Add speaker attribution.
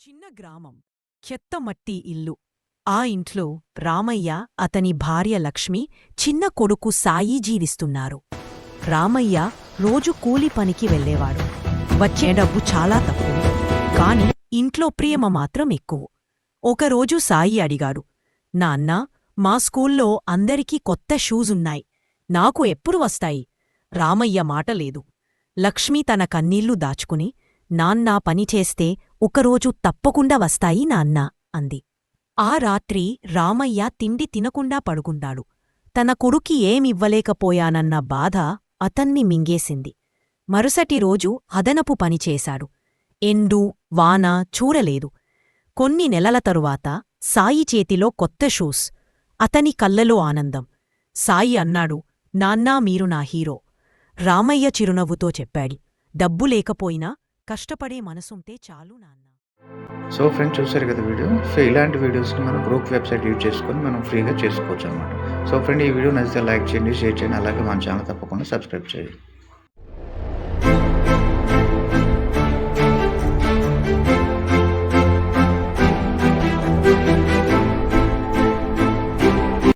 Speaker 1: చిన్న గ్రామం చెత్తమట్టి ఇల్లు. ఆ ఇంట్లో రామయ్య అతని భార్య లక్ష్మి చిన్న కొడుకు సాయి జీవిస్తున్నారు. రామయ్య రోజు కూలి పనికి వెళ్ళేవాడు వచ్చే డబ్బు చాలా తక్కువ. కాని ఇంట్లో ప్రేమ మాత్రం ఎక్కువ. ఒకరోజు సాయి అడిగాడు నాన్న మా స్కూల్లో అందరికీ కొత్త షూజున్నాయి నాకు ఎప్పుడు వస్తాయి? రామయ్య మాటలేదు. లక్ష్మి తన కన్నీళ్ళు దాచుకుని నాన్నా పనిచేస్తే ఒకరోజు తప్పకుండా వస్తాయి నాన్నా అంది. ఆ రాత్రి రామయ్య తిండి తినకుండా పడుకుంటాడు తన కొడుకి ఏమివ్వలేకపోయానన్న బాధ అతన్ని మింగేసింది. మరుసటి రోజు అదనపు పనిచేశాడు ఎండు వాన చూడలేదు. కొన్ని నెలల తరువాత సాయి చేతిలో కొత్త షూస్ అతని కళ్ళలో ఆనందం. సాయి అన్నాడు నాన్నా మీరు నా హీరో. రామయ్య చిరునవ్వుతో చెప్పాడు డబ్బు లేకపోయినా కష్టపడే మనసుంటే చాలు నాన్న.
Speaker 2: సో ఫ్రెండ్స్ చూసారు కదా వీడియో? సో ఇలాంటి వీడియోస్ని మనం గ్రూప్ వెబ్సైట్ యూజ్ చేసుకొని మనం ఫ్రీగా చేసుకోవచ్చు అనమాట సో ఫ్రెండ్ ఈ వీడియో నచ్చితే లైక్ చేయండి షేర్ చేయండి అలాగే మన ఛానల్ తప్పకుండా సబ్స్క్రైబ్ చేయండి.